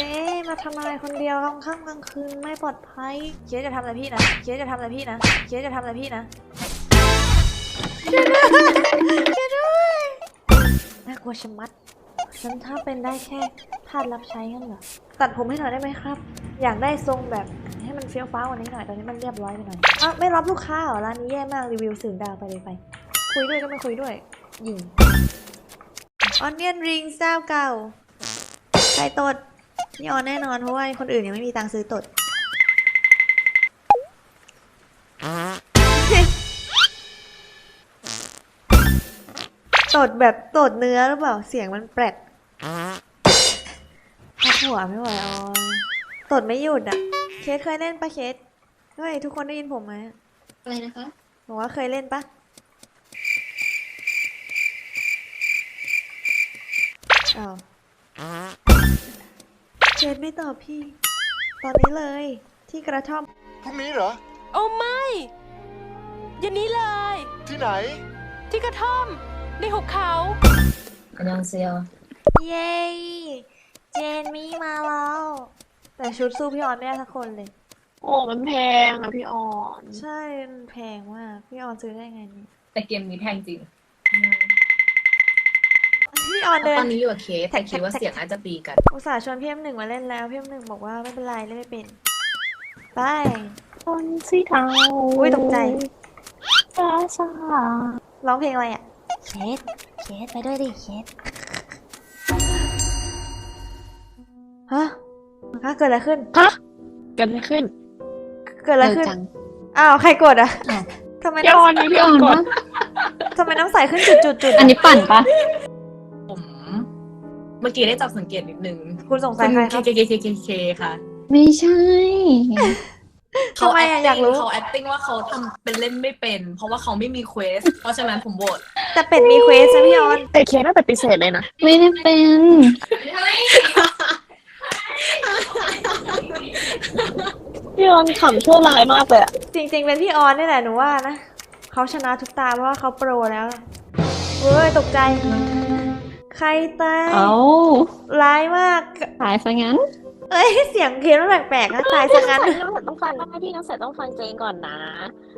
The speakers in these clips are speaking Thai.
เจ๊มาทำอะไรคนเดียวกลางค่ำกลางคืนไม่ปลอดภัยเจ๊จะทำอะไรพี่นะเจ๊จะทำอะไรพี่นะเจ๊จะทำอะไรพี่นะช่วยด้วยช่วยด้วยน่ากลัวชะมัดฉันถ้าเป็นได้แค่ทาสรับใช้กันเหรอตัดผมให้หน่อยได้ไหมครับ อยากได้ทรงแบบให้มันเฟี้ยวฟ้าวกว่านี้หน่อยตอนนี้มันเรียบร้อยไปหน่อยอ้าวไม่รับลูกค้าเหรอร้านนี้แย่มากรีวิวสื่อดาวไปเลยไป คุยด้วยก็ไม่คุยด้วยยิงออนเนียนริงเจ้าเก่าใครตด นี่ออนแน่นอนเพราะว่าคนอื่นยังไม่มีตังค์ซื้อตด ตดแบบตดเนื้อหรือเปล่าเสียงมันแปลกพักหัวไม่ไหวออนตดไม่หยุดอะ เคสเคยเล่นปะเคสเฮ้ยทุกคนได้ยินผมไหมอะไรนะคะบอกว่าเคยเล่นปะอ้าว เคสไม่ตอบพี่ ตอนนี้เลยที่กระท่อม พรุ่งนี้เหรอ โอ้ไม่อย่างนี้เลย ที่ไหน ที่กระท่อม ในหุบเขาอันยองเซียวเย้เจนมี่มาแล้ว แต่ชุดสู้พี่ออนไม่ได้สักคนเลย โอ้มันแพงอะพี่ออน ใช่มันแพงมาก พี่ออนซื้อได้ไงเนี่ยแต่เกมนี้แพงจริง พี่ออนเดิตอนนนี้อยู่กับเคสแต่คิดว่าเสียงน่าจะตีกัน อุตส่าห์ชวนพี่เอ็มหนึ่งมาเล่นแล้วพี่เอ็มหนึ่งบอกว่าไม่เป็นไรเล่นไม่เป็นไปคนสีเทาอุ๊ยตกใจช้าช้าร้องเพลงอะไรอะเคสเคสไปด้วยดิเคสฮะฮะเกิดอะไรขึ้นฮะเกิดอะไรขึ้น เกิดอะไรขึ้นเร็วจังอ้าวใครกดอะอ้าวทำไมพี่ออนไงพี่ออนกดทำไมน้ำใสขึ้นจุดจุดจุดอันนี้ปั่นปะผมเมื่อกี้ได้จับสังเกตนิดนึงคุณสงสัยใครครับเคเคเคเคเคค่ะไม่ใช่ ทำไมอะอยากรู้ เขา acting ว่าเขาทำเป็นเล่นไม่เป็น เพราะว่าเขาไม่มีเควสเพราะฉะนั้นผมโหวตแต่เป็ดมีเควสนะพี่ออนแต่เคสน่าปฏิเสธเลยนะ ไม่ได้เป็นพี่ออนขำชั่วร้ายมากเลยอะจริง ๆ เป็นพี่ออนนี่แหละหนูว่านะเขาชนะทุกตาเพราะว่าเขาโปรแล้วเว้ยตกใจ ใครตาย เอาร้ายมากขายซะงั้น เอ้ย เสียงเคียนมันแปลกๆนะตายซะงั้น พี่น้องต้องฟังพี่น้องเสร็จต้องฟังเจนก่อนนะ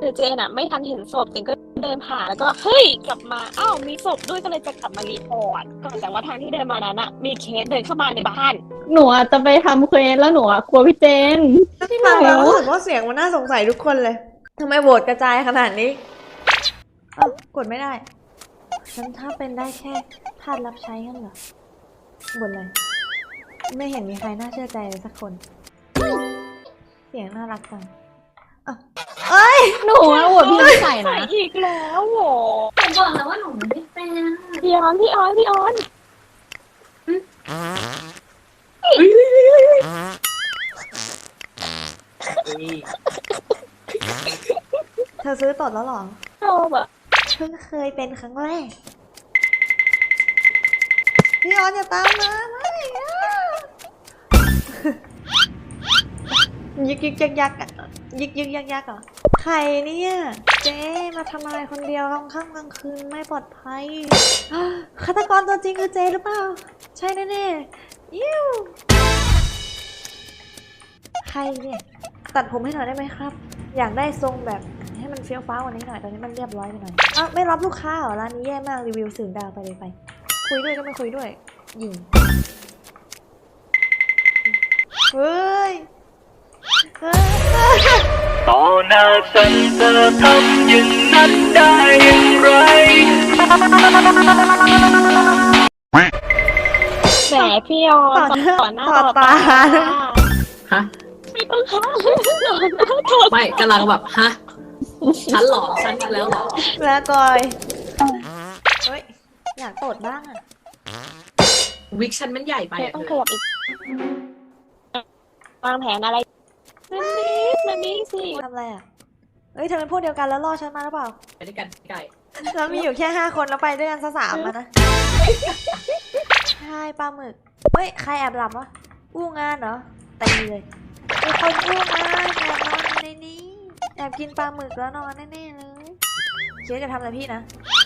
คือเจนอะไม่ทันเห็นศพเจนก็เดินผ่านแล้วก็เฮ้ยกลับมาอ้าวมีศพด้วยก็เลยจะกลับมารีพอร์ตก่อนแต่ว่าทางที่เดินมานั้นอะมีเคสเดินเข้ามาในบ้าน หนูอาจจะไปทำเควสแล้วหนูอะกลัวพี่เจน ที่ฟังแล้วรู้สึกว่าเสียงมันน่าสงสัยทุกคนเลยทำไมโหวตกระจายขนาดนี้อ้าวกดไม่ได้ ฉันถ้าเป็นได้แค่ ทาสรับใช้กันเหรอบ่นเลย ไม่เห็นมีใครน่าเชื่อใจเลยสักคน เสียงน่ารักจังอ้าวเอ้ย หนูอะโหวตพี่น้ำใส่นะ อีกแล้วโหผมบอกแล้วว่าหนูไม่เป็นพี่ออนพี่ออนพี่ออนเธอซื้อตดแล้วเหรอชอบอะเพิ่งเคยเป็นครั้งแรก พี่ออนอย่าตามมาไม่อะยึกยึกยักยักอะยึกยึกยักยักเหรอใครเนี่ยเจ๊มาทำอะไรคนเดียวกลางค่ำกลางคืนไม่ปลอดภัยฆาตกรตัวจริงคือเจ๊หรือเปล่า ใช่แน่ๆยิ้วใครเนี่ย ตัดผมให้หน่อยได้ไหมครับ อยากได้ทรงแบบให้มันเฟี้ยวฟ้าวกว่านี้หน่อยตอนนี้มันเรียบร้อยไปหน่อยอ้าวไม่รับลูกค้าเหรอร้านนี้แย่มากรีวิวสื่อดาวไปเลยไป คุยด้วยก็ไม่คุยด้วย ยิง เฮ้ย เฮ้ย ต่อหน้าฉันเธอทำอย่างนั้นได้อย่างไร แหมพี่ออนต่อหน้าต่อหน้าต่อตา ฮะ ไม่ต้องค่ะต่อหน้าต่อไม่กำลังแบบ ฮะ ฉันเหรอฉันอีกแล้วเหรอ แล้วกอยเฮ้ย อยากตดบ้างอะวิกฉันมันใหญ่ไปเธออะต้องเธขอยับอีกวางแผนอะไรมันนี่มันนี่สิทำอะไรอะเฮ้ยเธอเป็นพวกเดียวกันแล้วล่อฉันมาหรือเปล่า ไปด้วยกันไก่แล้วมีอยู่แค่ห้าคนแล้วไปด้วยกันซะสามอะนะ ใช่ปลาหมึก เฮ้ย ใครแอบหลับวะอู้งานเหรอตีเลยมีคนอู้งานแอบนอนในนี้ แอบกินปลาหมึกแล้วนอนแน่ๆเลย เคียสจะทำอะไรพี่นะเ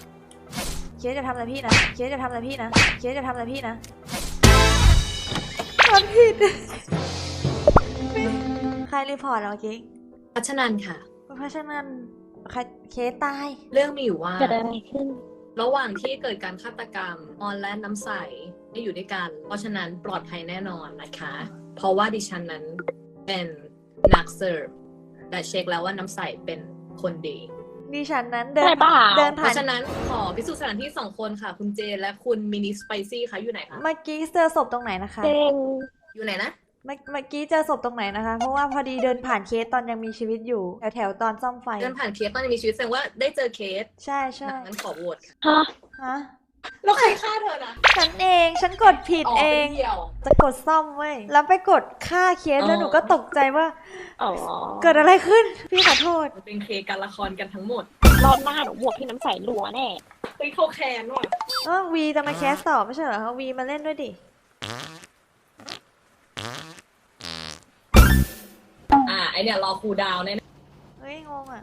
คียสจะทำอะไรพี่นะเคียสจะทำอะไรพี่นะเคียสจะทำอะไรพี่นะกดผิดใครรีพอร์ตเหรอเมื่อกี้พัชนันค่ะ เพราะฉะนั้นใครเคสตาย เรื่องมีอยู่ว่า เกิดอะไรขึ้น ระหว่างที่เกิดการฆาตกรรมออนและน้ำใสไม่อยู่ด้วยกัน เพราะฉะนั้นปลอดภัยแน่นอนนะคะ เพราะว่าดิฉันนั้นเป็นนักเสิร์ฟและเช็คแล้วว่าน้ำใสเป็นคนดี ดิฉันนั้นเดินใช่เปล่าเดินเพผ่าน ราะฉะนั้นขอพิสูจน์สถานที่สองคนค่ะ คุณเจนและคุณมินิสไปซี่คะอยู่ไหนคะเมื่อกี้เจอศพตรงไหนนะคะ เจนอยู่ไหนนะ เมื่อเมื่อกี้เจอศพตรงไหนนะคะ เพราะว่าพอดีเดินผ่านเคสตอนยังมีชีวิตอยู่ แถวแถวๆตอนซ่อมไฟ เดินผ่านเคสตอนยังมีชีวิตแสดงว่าได้เจอเคสใช่ใช่งั้นขอโหวตค่ะฮะฮะ แล้วใครฆ่าเธอนะฉันเองฉันกดผิดอ๋อเอเป็งนเดี่ยว จะกดซ่อมเว้ยแล้วไปกดฆ่าเคสแล้วอ๋อหนูก็ตกใจว่า อ๋อเกิดอะไรขึ้น พี่ขอโทษ มันเป็นเคการละครกันทั้งหมดรอบหน้าหนูบวกพี่น้ำใสรัวแน่ เฮ้ยเขาแคนว่ะเออวีจะมาแคสต่อไม่ใช่เหรอคะวีมาเล่นด้วยดิ อ่าไอเนี่ยรอครูดาวแน่เฮ้ย งงอะ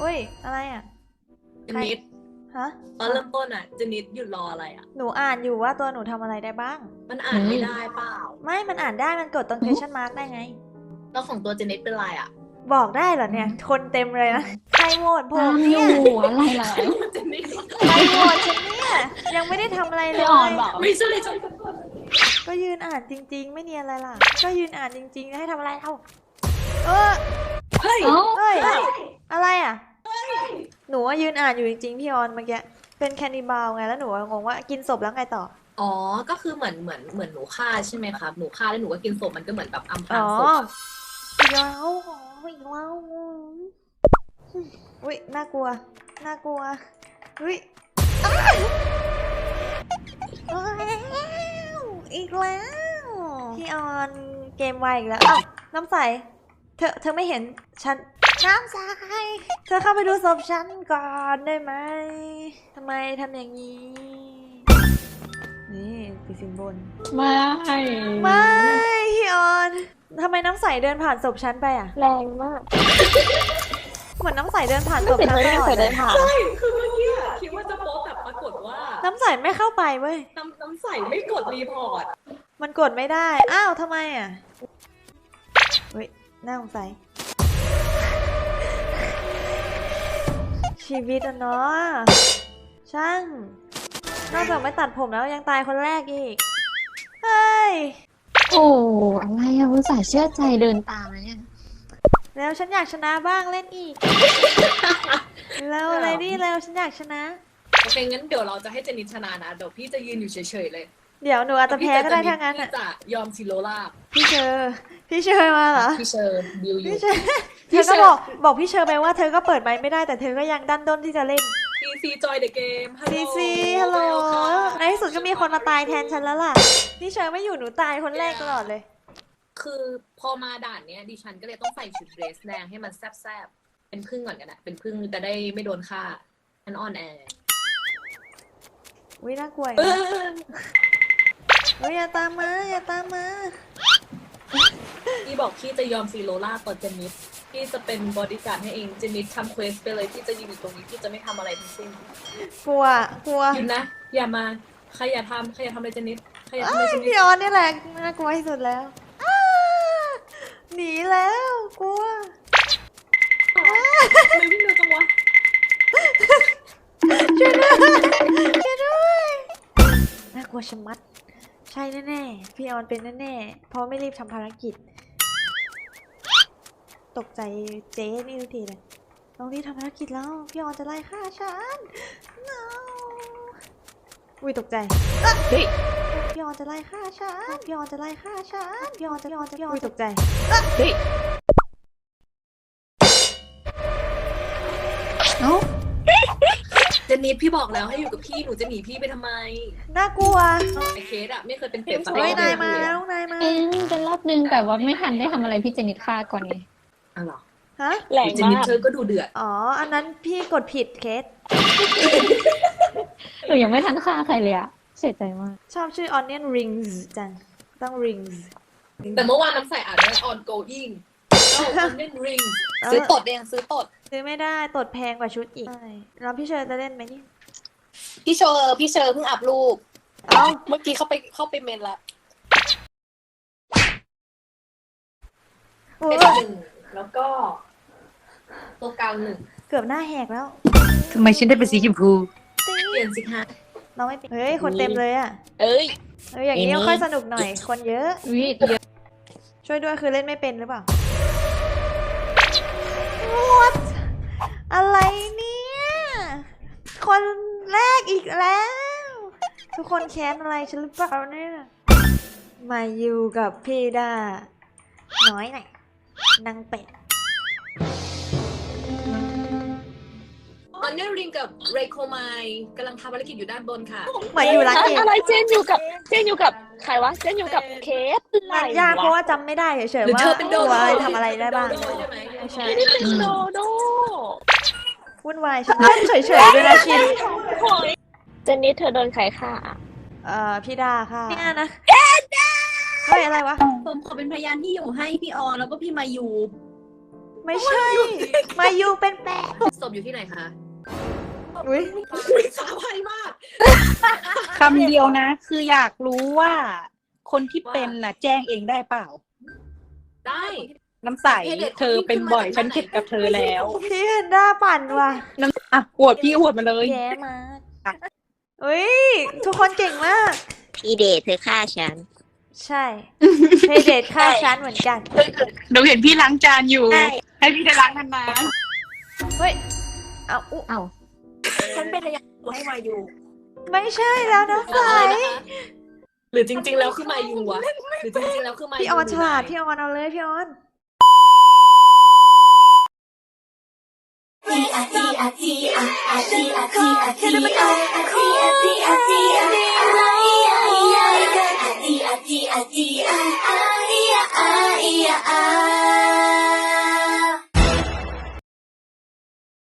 อุ้ย อะไรอะๆเจนิด ฮะตอนเริ่มต้นอะเจนิดหยุดรออะไรอะ หนูอ่านอยู่ว่าตัวหนูทำอะไรได้บ้าง มันอ่านไม่ได้เปล่า ไม่มันอ่านได้มันกดตรง question mark ได้ไง แล้วของตัวเจนิดเป็นไรอะบอกได้เหรอเนี่ย คนเต็มเลยนะใครโหวตผมตามอเนี่ยยู่อะไรล่ะเจนิดใครโหวตฉันเนี่ย ยังไม่ได้ทำอะไรเลพี่ยออนบอกไม่ใช่ฉันก็ยืนอ่านจริง ๆ ไม่เนียนอะไรล่ะ ก็ยืนอ่านจริงๆแล้วให้ทำอะไรเอ้าเออเฮ้ยเอ้าเฮ้ยอะไรอะ หนูว่ายืนอ่านอยู่จริงๆพี่ออนเมื่อกี้เป็นแคนิบาลไงแล้วหนูว่างงว่ากินศพแล้วไงต่อ อ๋อ ก็คือเหมือนเหมือนเหมือนหนูฆ่าใช่ไหมครับ หนูฆ่าแล้วหนูก็กินศพมันก็เหมือนแบบอำพราอ๋งอศพอีกแล้วอ๋ออีกแล้วอุ้ยน่ากลัว น่ากลัวอุ้ยอ้าวอ้าวอีกแล้ว พี่ออนเกมไวอีกแล้วอ้าวน้ำใส เธอเธอไม่เห็นฉัน น้ำใสเธอเข้าไปดูศพฉันก่อนได้ไหมทำไมทำอย่างนี้ นี่ติดสินบน ไม่ไม่พี่ออนทำไมน้ำใสเดินผ่านศพฉันไปอะแรงมากเหมือนน้ำใสเดินผ่านศไม่พเห็นฉันเลยตลอดเลน้ำใสเดิยนผ่านใช่คือเมื่อกี้อะคิดว่าจะโป๊แต่ปรากฏว่า น้ำใสไม่เข้าไปเว้ยน้ำน้ำใสไม่กดรีพอร์ตมันกดไม่ได้ อ้าวทำไมอะเฮ้ยน่าสงสัย ชีวิตอะเนาะช่าง นอกจากไม่ตัดผมแล้วยังตายคนแรกอีก เฮ้ย โอ้อะไรอะอุตส่าห์เชื่อใจเดินตามนะเนี่ยแล้วฉันอยากชนะบ้างเล่นอีก แล้วอะไรดิแล้วฉันอยากชนะ โอเคงั้นเดี๋ยวเราจะให้เจนิดชนะนะเดี๋ยวพี่จะยืนอยู่เฉยๆเลยเดี๋ยวหนูอาจจะแพ้ก็ได้ถ้างั้นพี่อะจะยอมซิโรลาบพี่เชอร์พี่เชอร์มาเหรอพี่เชิญบิวอยู่พี่ เชอร์พี่เธอเชก็อร์บอกบอกพี่เชอร์ไปว่าเธอก็เปิดไมค์ไม่ได้แต่เธอก็ยังดันด้นที่จะเล่นซีซีจอยเดอะเกมซีซีฮัลโหลในที่สุดก็มีคนมาตายแทนฉันแล้วล่ะพี่เชอร์ไม่อยู่หนูตายคนแรกตลอดเลย คือพอมาด่านเนี้ยดิฉันก็เลยต้องใส่ชุดเดรสแดงให้มันแซบๆ เป็นพึ่งก่อนกันนะเป็นพึ่งจะได้ไม่โดนฆ่าฉันออนแอร์วิน่ากลัวอีกเอนะอเฮ้ยอย่าตามมาอย่าตามมาพี่บอกพี่จะยอมซีโรลาบต่อเจนิส พี่จะเป็นบอดี้การ์ดให้เองเจนิสทำเควสไปเลยพี่จะยืนอยู่ตรงนี้พี่จะไม่ทำอะไรทั้งสิ้นกลัวกลัวหยุดนะ อย่ามาใครอย่าทำใครอย่าทำอะไรเจนิสใครอย่าทำอะเอ้ไรยเจนิพี่สออนนี่แหละน่ากลัวที่สุดแล้วอ้าหนีแล้วกลัวทำไมวิ่งเร็วจังวะช่วยด้วยช่วยด้วยน่ากลัวชะมัด ใช่แน่ๆพี่ออนเป็นแน่ๆเพราะไม่รีบทำภารกิจ ตกใจเจ๊นี่ทุกทีเลยต้องรีบทำภารกิจแล้ว พี่ออนจะไล่ฆ่าฉัน no อุ้ยตกใจอะเฮ้ยพี่ออนจะไล่ฆ่าฉัน พี่ออนจะไล่ฆ่าฉัน พี่ออนจะพี่ออนจะพี่ออนอุ้ยตกใจเฮ้ยเอ้าเจนิสพี่บอกแล้วให้อยู่กับพี่หนูจะหนีพี่ไปทำไม น่ากลัวไอเคสอะไม่เคยเป็นเป็ดเฮ้ยนายมาแล้วนายมา เอ็นเป็นรอบนึงแต่ว่าไม่ทันได้ทำอะไรพี่เจนิดฆ่าก่อนไง อ้าวฮะแหลงมากเธอก็ดูเดือด อ๋อ อันนั้นพี่กดผิดเคส หนูยังไม่ทันฆ่าใครเลยอะเสียใจมาก ชอบชื่อ onion rings จัง ต้อง rings แต่เมื่อวานน้ำใส่อ่านว่า on going onion Rings ซื้อตดเองซื้อตด ซื้อไม่ได้ตดแพงกว่าชุดอีกแล้วพี่เชอร์จะเล่นไหมเนี่ย พี่เชอร์พี่เชอร์เพิ่งอัพรูปเอ้า เมื่อกี้เข้าไปเข้าไปเมนละเป็นหนึ่ง แล้วก็ ตัวกลางหนึ่งเกือบหน้าแหกแล้ว ทำไมฉันได้เป็นสีชมพู เปลี่ยนสิคะเราไม่เป็นเฮ้ย คนเต็มเลยอะเอ้ย เอออย่างนี้เอมี่ค่อยสนุกหน่อย คนเยอะ วิเยอะช่วยด้วยคือเล่นไม่เป็นหรือเปล่า What อะไรเนี่ย คนแรกอีกแล้ว ทุกคนแค้นอะไรฉันหรือเปล่าเนี่ย มาอยู่กับพี่ดาน้อยหน่อย นางเป็ดออนเนอร์ริงกับเรโคไมกำลังทำภารกิจอยู่ด้านบนค่ะมาอยู่ร้านเกมอะไรเจนอยู่กับเจนอยู่กับใครวะเจนอยู่กับเคสอะไรมันยากเพราะว่าจำไม่ได้เฉยหรือๆว่าเธอเป็นโดตัวโดอะไรทำอะไรได้บ้างโดโดใช่ไหมไม่ใช่ไม่ได้เป็นโดโดวุ่นวายฉันเล่นเฉยๆด้วยนะชินโอ้ยเจนนี่เธอโดนใครฆ่า เอ่อพี่ดาค่ะเนี่ยนะ เฮ้ยอะไรวะ ผมขอเป็นพยานที่อยู่ให้พี่ออนแล้วก็พี่มายูไม่ใช่ มายูเป็นแปะศพอยู่ที่ไหนคะอุ้ยสาวไวมากคำเดียวนะ คืออยากรู้ว่า คนที่เป็นน่ะ แจ้งเองได้เปล่า ได้น้ำใสเธอเป็นบ่อยฉันเข็ดกับเธอแล้วพี่แพนด้าปั่นว่ะน้ำอะปวดพี่อวดมาเลยแย่มากอุ้ยทุกคนเก่งมาก พี่เดทเธอฆ่าฉัน ใช่เพเดทฆ่าฉันเหมือนกันหนูเห็นพี่ล้างจานอยู่ให้พี่ได้ล้างนานเฮ้ยเอาอุ๊เอาฉันเป็นพยานให้มายูไม่ใช่แล้วนะสายหรือจริง ๆ แล้วคือมายูอะหรือจริงๆแล้วคือมายูพี่ออนฉลาดพี่ออนเอาเลยพี่ออน ati ati ati ah ah iya ah iya ah